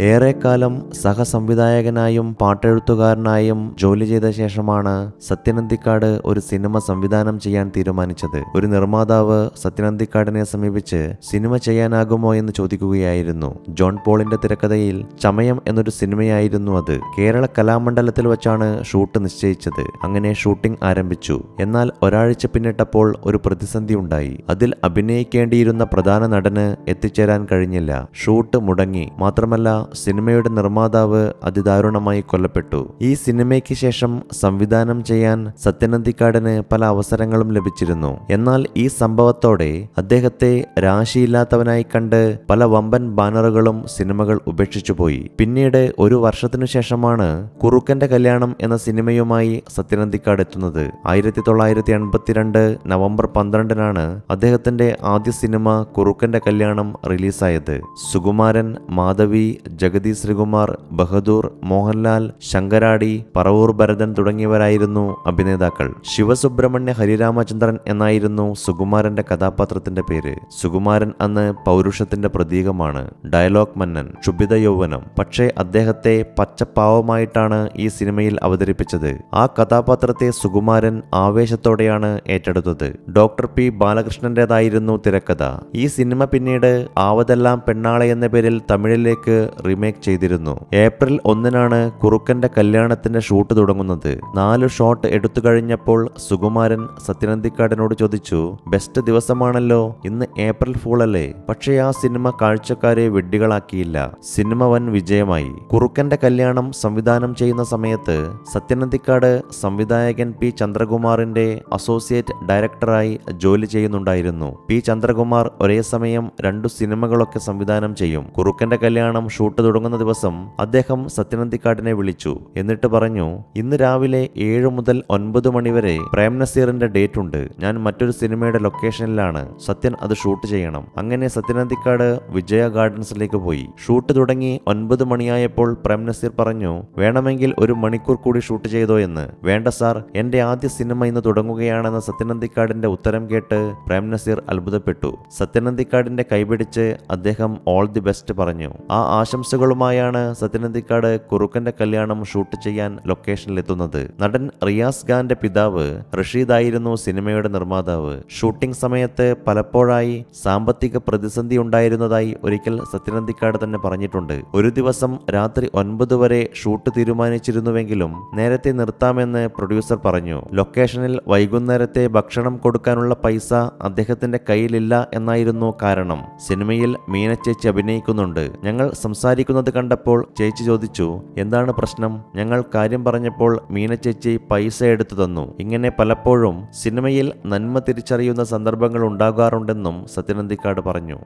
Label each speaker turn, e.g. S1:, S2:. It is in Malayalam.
S1: ഏറെക്കാലം സഹസംവിധായകനായും പാട്ടെഴുത്തുകാരനായും ജോലി ചെയ്ത ശേഷമാണ് സത്യനന്ദിക്കാട് ഒരു സിനിമ സംവിധാനം ചെയ്യാൻ തീരുമാനിച്ചത്. ഒരു നിർമ്മാതാവ് സത്യനന്ദിക്കാടിനെ സമീപിച്ച് സിനിമ ചെയ്യാനാകുമോ എന്ന് ചോദിക്കുകയായിരുന്നു. ജോൺ പോളിന്റെ തിരക്കഥയിൽ ചമയം എന്നൊരു സിനിമയായിരുന്നു അത്. കേരള കലാമണ്ഡലത്തിൽ വെച്ചാണ് ഷൂട്ട് നിശ്ചയിച്ചത്. അങ്ങനെ ഷൂട്ടിംഗ് ആരംഭിച്ചു. എന്നാൽ ഒരാഴ്ച പിന്നിട്ടപ്പോൾ ഒരു പ്രതിസന്ധി ഉണ്ടായി. അതിൽ അഭിനയിക്കേണ്ടിയിരുന്ന പ്രധാന നടന് എത്തിച്ചേരാൻ കഴിഞ്ഞില്ല. ഷൂട്ട് മുടങ്ങി. മാത്രമല്ല സിനിമയുടെ നിർമ്മാതാവ് അതിദാരുണമായി കൊല്ലപ്പെട്ടു. ഈ സിനിമയ്ക്ക് ശേഷം സംവിധാനം ചെയ്യാൻ സത്യനന്ദിക്കാടന് പല അവസരങ്ങളും ലഭിച്ചിരുന്നു. എന്നാൽ ഈ സംഭവത്തോടെ അദ്ദേഹത്തെ രാശിയില്ലാത്തവനായി കണ്ട് പല വമ്പൻ ബാനറുകളും സിനിമകൾ ഉപേക്ഷിച്ചുപോയി പിന്നീട് ഒരു വർഷത്തിനു ശേഷമാണ് കുറുക്കന്റെ കല്യാണം എന്ന സിനിമയുമായി സത്യനന്ദിക്കാട് എത്തുന്നത്. ആയിരത്തി തൊള്ളായിരത്തി എൺപത്തിരണ്ട് നവംബർ പന്ത്രണ്ടിനാണ് അദ്ദേഹത്തിന്റെ ആദ്യ സിനിമ കുറുക്കന്റെ കല്യാണം റിലീസായത്. സുകുമാരൻ മാധവി ജഗതി ശ്രീകുമാർ ബഹദൂർ മോഹൻലാൽ ശങ്കരാടി പറവൂർ ഭരതൻ തുടങ്ങിയവരായിരുന്നു അഭിനേതാക്കൾ. ശിവസുബ്രഹ്മണ്യ ഹരിരാമചന്ദ്രൻ എന്നായിരുന്നു സുകുമാരന്റെ കഥാപാത്രത്തിന്റെ പേര്. സുകുമാരൻ അന്ന് പൗരുഷത്തിന്റെ പ്രതീകമാണ്. ഡയലോഗ് മന്നൻ ക്ഷുഭിത യൗവനം. പക്ഷേ അദ്ദേഹത്തെ പച്ചപ്പാവമായിട്ടാണ് ഈ സിനിമയിൽ അവതരിപ്പിച്ചത്. ആ കഥാപാത്രത്തെ സുകുമാരൻ ആവേശത്തോടെയാണ് ഏറ്റെടുത്തത്. ഡോക്ടർ പി ബാലകൃഷ്ണന്റേതായിരുന്നു തിരക്കഥ. ഈ സിനിമ പിന്നീട് ആവതെല്ലാം പെണ്ണാളെ എന്ന പേരിൽ തമിഴിലേക്ക് റീമേക്ക് ചെയ്തിരുന്നു. ഏപ്രിൽ ഒന്നിനാണ് കുറുക്കന്റെ കല്യാണത്തിന്റെ ഷൂട്ട് തുടങ്ങുന്നത്. നാല് ഷോട്ട് എടുത്തു കഴിഞ്ഞപ്പോൾ സുകുമാരൻ സത്യനന്ദിക്കാടിനോട് ചോദിച്ചു ബെസ്റ്റ് ദിവസമാണല്ലോ. ഇന്ന് ഏപ്രിൽ ഫൂൾ അല്ലേ? പക്ഷേ ആ സിനിമ കാഴ്ചക്കാരെ വെഡ്ഡികളാക്കിയില്ല. സിനിമ വൻ വിജയമായി. കുറുക്കന്റെ കല്യാണം സംവിധാനം ചെയ്യുന്ന സമയത്ത് സത്യനന്ദിക്കാട് സംവിധായകൻ പി ചന്ദ്രകുമാറിന്റെ അസോസിയേറ്റ് ഡയറക്ടറായി ജോലി ചെയ്യുന്നുണ്ടായിരുന്നു. പി ചന്ദ്രകുമാർ ഒരേ സമയം രണ്ടു സിനിമകളൊക്കെ സംവിധാനം ചെയ്യും. കുറുക്കന്റെ കല്യാണം ഷൂട്ട് തുടങ്ങുന്ന ദിവസം അദ്ദേഹം സത്യനന്ദിക്കാടിനെ വിളിച്ചു. എന്നിട്ട് പറഞ്ഞു ഇന്ന് രാവിലെ ഏഴ് മുതൽ ഒൻപത് മണിവരെ പ്രേം നസീറിന്റെ ഡേറ്റ് ഉണ്ട്. ഞാൻ മറ്റൊരു സിനിമയുടെ ലൊക്കേഷനിലാണ്. സത്യൻ അത് ഷൂട്ട് ചെയ്യണം. അങ്ങനെ സത്യനന്ദിക്കാട് വിജയ ഗാർഡൻസിലേക്ക് പോയി. ഷൂട്ട് തുടങ്ങി ഒൻപത് മണിയായപ്പോൾ പ്രേം നസീർ പറഞ്ഞു വേണമെങ്കിൽ ഒരു മണിക്കൂർ കൂടി ഷൂട്ട് ചെയ്തോ എന്ന്. വേണ്ട സാർ എന്റെ ആദ്യ സിനിമ ഇന്ന് തുടങ്ങുകയാണെന്ന് സത്യനന്ദിക്കാടിന്റെ ഉത്തരം കേട്ട് പ്രേം നസീർ അത്ഭുതപ്പെട്ടു. സത്യനന്ദിക്കാടിന്റെ കൈപിടിച്ച് അദ്ദേഹം ഓൾ ദി ബെസ്റ്റ് പറഞ്ഞു. ആ ആശംസകളുമായാണ് സത്യനന്ദിക്കാട് കുറുക്കന്റെ കല്യാണം ഷൂട്ട് ചെയ്യാൻ ലൊക്കേഷനിലെത്തുന്നത് നടൻ റിയാസ് ഖാന്റെ പിതാവ് റഷീദായിരുന്നു സിനിമയുടെ നിർമ്മാതാവ്. ഷൂട്ടിംഗ് സമയത്ത് പലപ്പോഴായി സാമ്പത്തിക പ്രതിസന്ധി ഉണ്ടായിരുന്നതായി ഒരിക്കൽ സത്യനന്ദിക്കാട് തന്നെ പറഞ്ഞിട്ടുണ്ട്. ഒരു ദിവസം രാത്രി ഒൻപത് വരെ ഷൂട്ട് തീരുമാനിച്ചിരുന്നുവെങ്കിലും നേരത്തെ നിർത്താമെന്ന് പ്രൊഡ്യൂസർ പറഞ്ഞു. ലൊക്കേഷനിൽ വൈകുന്നേരത്തെ ഭക്ഷണം കൊടുക്കാനുള്ള പൈസ അദ്ദേഹത്തിന്റെ കയ്യിലില്ല എന്നായിരുന്നു കാരണം. സിനിമയിൽ മീനച്ചേച്ചി അഭിനയിക്കുന്നുണ്ട്. ഞങ്ങൾ സംസാരിക്കുന്നത് കണ്ടപ്പോൾ ചേച്ചി ചോദിച്ചു എന്താണ് പ്രശ്നം? ഞങ്ങൾ കാര്യം പറഞ്ഞപ്പോൾ മീന ചേച്ചി പൈസ എടുത്തു തന്നു. ഇങ്ങനെ പലപ്പോഴും സിനിമയിൽ നന്മ തിരിച്ചറിയുന്ന സന്ദർഭങ്ങൾ ഉണ്ടാകാറുണ്ടെന്നും സത്യനന്ദിക്കാട് പറഞ്ഞു.